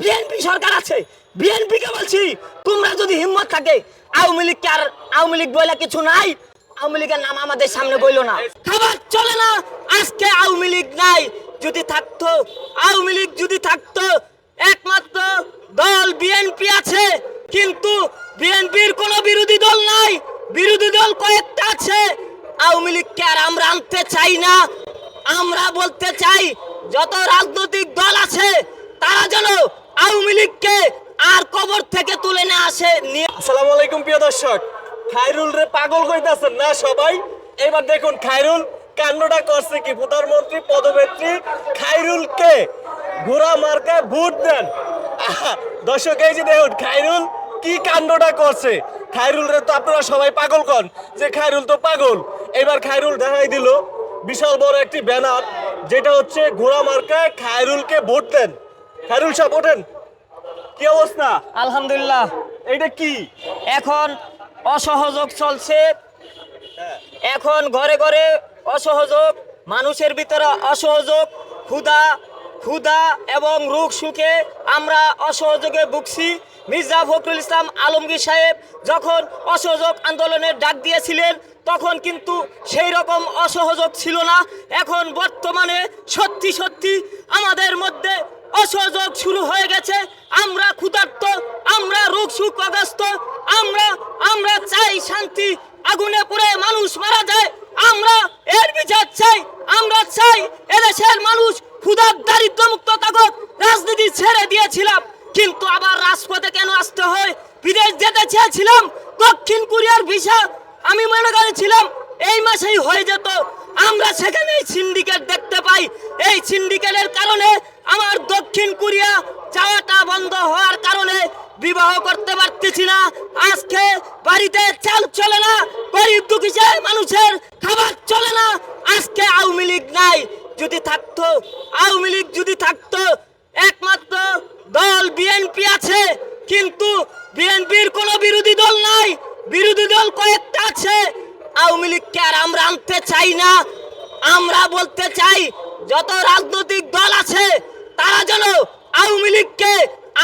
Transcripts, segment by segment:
BNP সরকার আছে। BNP কে বলছি, তোমরা যদি হিম্মত থাকে, আওয়ামী লীগ আর আওয়ামী লীগ বলে কিছু নাই, আওয়ামী লীগের নাম আমাদের সামনে বইলো না। খাবার চলে না, আজকে আওয়ামী লীগ নাই, যদি থাকতো, আওয়ামী লীগ যদি থাকতো, একমাত্র দল বিএনপি আছে, কিন্তু বিএনপির কোনো বিরোধী দল নাই। বিরোধী দল কয়েকটা আছে, আওয়ামী লীগকে আর আমরা আনতে চাই না। আমরা বলতে চাই, যত রাজনৈতিক দল আছে আওয়ামী লীগকে আর কবর থেকে তুলে না আসে আসসালামু আলাইকুম, প্রিয় দর্শক। খায়রুল রে পাগল কইতাছেন না সবাই? এবার দেখুন খায়রুল কাণ্ডটা করছে কি? প্রধানমন্ত্রী পদবেত্রী খায়রুলকে ঘোড়া মার্কা ভোট দেন। দর্শক, এই যে দেখুন, খায়রুল কি কাণ্ডটা করছে? খায়রুল রে তো আপনারা সবাই পাগল কন যে খায়রুল তো পাগল। এবার খায়রুল দেখাই দিল বিশাল বড় একটি ব্যানার, যেটা হচ্ছে ঘোড়া মার্কায় খায়রুলকে ভোট দেন। খায়রুল সাহেব, ওঠেন। কি অবস্থা? আলহামদুলিল্লাহ। এটা কি? এখন অসহযোগ চলছে। এখন ঘরে ঘরে অসহযোগ মানুষের ভিতরে অসহযোগ ক্ষুধা ক্ষুধা এবং রোগ সুখে আমরা অসহযোগে ভুগছি। মির্জা ফখরুল ইসলাম আলমগীর সাহেব যখন অসহযোগ আন্দোলনের ডাক দিয়েছিলেন তখন কিন্তু সেই রকম অসহযোগ ছিল না। এখন বর্তমানে সত্যি সত্যি আমাদের মধ্যে অসহযোগ শুরু হয়ে গেছে আমরা ক্ষুধার্ত আমরা রোগ সুখ অগস্ত আমরা আমরা চাই শান্তি আগুনে পুড়ে মানুষ মারা যায় আমরা এর বিচার চাই আমরা চাই এদেশের মানুষ ক্ষুধার দারিদ্র মুক্ত থাকুক রাজনীতি ছেড়ে দিয়েছিলাম কিন্তু আবার রাজপথে কেন আসতে হয় বিদেশ যেতে চেয়েছিলাম, দক্ষিণ কোরিয়ার ভিসা আমি মনে করেছিলাম এই মাসেই হয়ে যেত। আমরা সেখানে সিন্ডিকেট দেখতে পাই। এই সিন্ডিকেটের কারণে আমার দক্ষিণ কোরিয়া যাওয়াটা বন্ধ হওয়ার কারণে বিবাহ করতে পারতেছি না। আজকে বাড়িতে চাল চলে না, গরিব দুঃখী মানুষের খাবার চলে না। আজকে আওয়ামী লীগ নাই, যদি থাকতো, আওয়ামী লীগ যদি থাকতো, একমাত্র দল বিএনপি আছে। কিন্তু বিএনপির কোনো বিরোধী দল নাই। বিরোধী দল কয়েকটা আছে। আওয়ামী লীগকে আর আমরা আনতে চাই না। আমরা বলতে চাই, যত রাজনৈতিক দল আছে, তারা যেন আওয়ামী লীগকে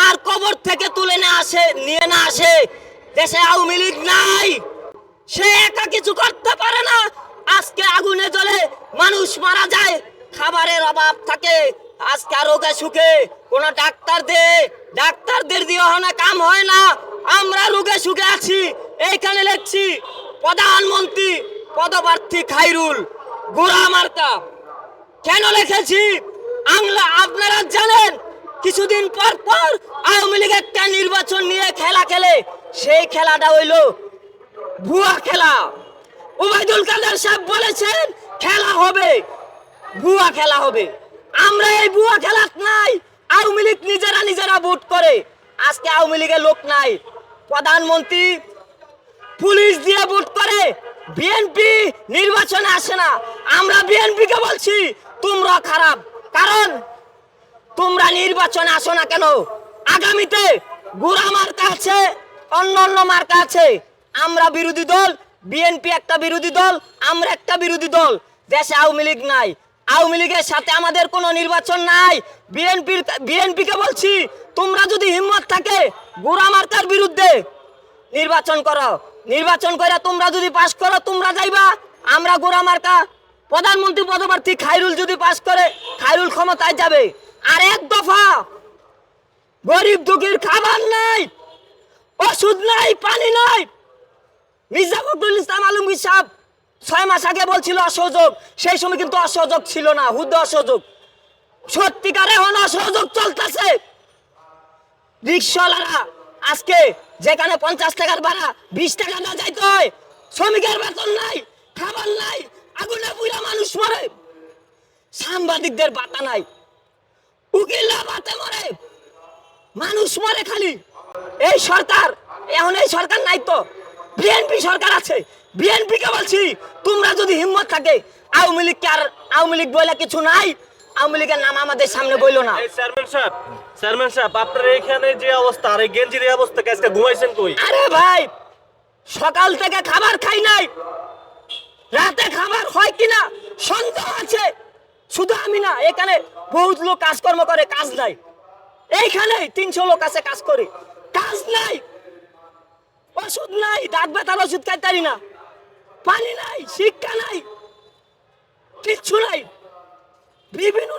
আর কবর থেকে তুলে না আসে, নিয়ে না আসে। দেশে আওয়ামী লীগ নাই। সে একা কিছু করতে পারে না। আজকে আগুনে জ্বলে মানুষ মারা যায়। খাবারের অভাব থাকে। আজকে রোগে সুখে কোন ডাক্তার দে ডাক্তারদের দিয়ে না কাম হয় না। আমরা রোগে সুখে আছি, এইখানে লিখছি, প্রধানমন্ত্রী পদপ্রার্থী খাইরুল গোড়া মার্কা। কেন লিখেছি? আংলা, আপনারা জানেন, কিছুদিন পর পর আওয়ামী লীগ একটা নির্বাচন নিয়ে খেলা খেলে, সেই খেলাটা হইল ভুয়া খেলা। ওবায়দুল কাদের সাহেব বলেছেন, খেলা হবে, ভুয়া খেলা হবে। আমরা এই বুয়া খেলা নাই, আওয়ামী লীগ নিজেরা নিজেরা ভোট করে। আজকে আওয়ামী লীগের লোক নাই। প্রধানমন্ত্রী পুলিশ দিয়ে ভোট করে বিএনপি নির্বাচনে আসে না। আমরা বিএনপি কে বলছি, তোমরা খারাপ। কারণ তোমরা নির্বাচনে আসো না কেন? আগামীতে গুড়া মার্কা আছে, অন্য অন্য মার্কা আছে। আমরা বিরোধী দল বিএনপি একটা বিরোধী দল, আমরা একটা বিরোধী দল। দেশে আওয়ামী লীগ নাই। আওয়ামী লীগের সাথে আমাদের কোনো নির্বাচন নাই। বিএনপির বিএনপি কে বলছি, তোমরা যদি হিম্মত থাকে, গুড়া মার্কার বিরুদ্ধে নির্বাচন করো। নির্বাচন করে তোমরা যদি পাশ করো, তোমরা যাইবা। আমরা গোড়া মার্কা। প্রধানমন্ত্রী পদপ্রার্থী খাইরুল যদি পাশ করে, খাইরুল ক্ষমতায় যাবে। আর এক দফা গরিব দুঃখীর খাবার নাই, ওষুধ নাই, পানি নাই। মির্জা ফখরুল ইসলাম আলমগীর সাহেব ছয় মাস আগে বলছিল অসহযোগ, সেই সময় কিন্তু অসহযোগ ছিল না হুদ্দ অসহযোগ। সত্যিকার এখন অসহযোগ চলতেছে। রিক্সাওয়ালারা আজকে যেখানে পঞ্চাশ টাকার ভাড়া, বিশ টাকা না যাইতে হয়, শ্রমিকের বেতন নাই, খাবার নাই, আগুনে পুরা মানুষ মরে। সাংবাদিকদের বাতা নাই। উকিলরা বাতে মরে। মানুষ মরে খালি। এই সরকার, এখন এই সরকার নাই তো। বিএনপি সরকার আছে। বিএনপি কে বলছি তোমরা যদি হিম্মত থাকে আওয়ামী লীগ আর আওয়ামী লীগ বলে কিছু নাই আওয়ামী লীগের নাম আমাদের সামনে বইলো না। এই চেয়ারম্যান সাহেব চেয়ারম্যান সাহেব আপনার এখানে যে অবস্থা আর এই গেঞ্জির অবস্থা আজকে ঘুমাইছেন কই? আরে ভাই সকাল থেকে খাবার খাই নাই। রাতে খাবার হয় কিনা সন্দেহ আছে। শুধু আমি না এখানে বহুত লোক কাজকর্ম করে কাজ নাই। এইখানে তিনশো লোক আছে কাজ করে। কাজ নাই। ওষুধ নাই দাঁত ব্যথার ওষুধ খাইতারি না। পানি নাই শিক্ষা নাই কিচ্ছু নাই। বিভিন্ন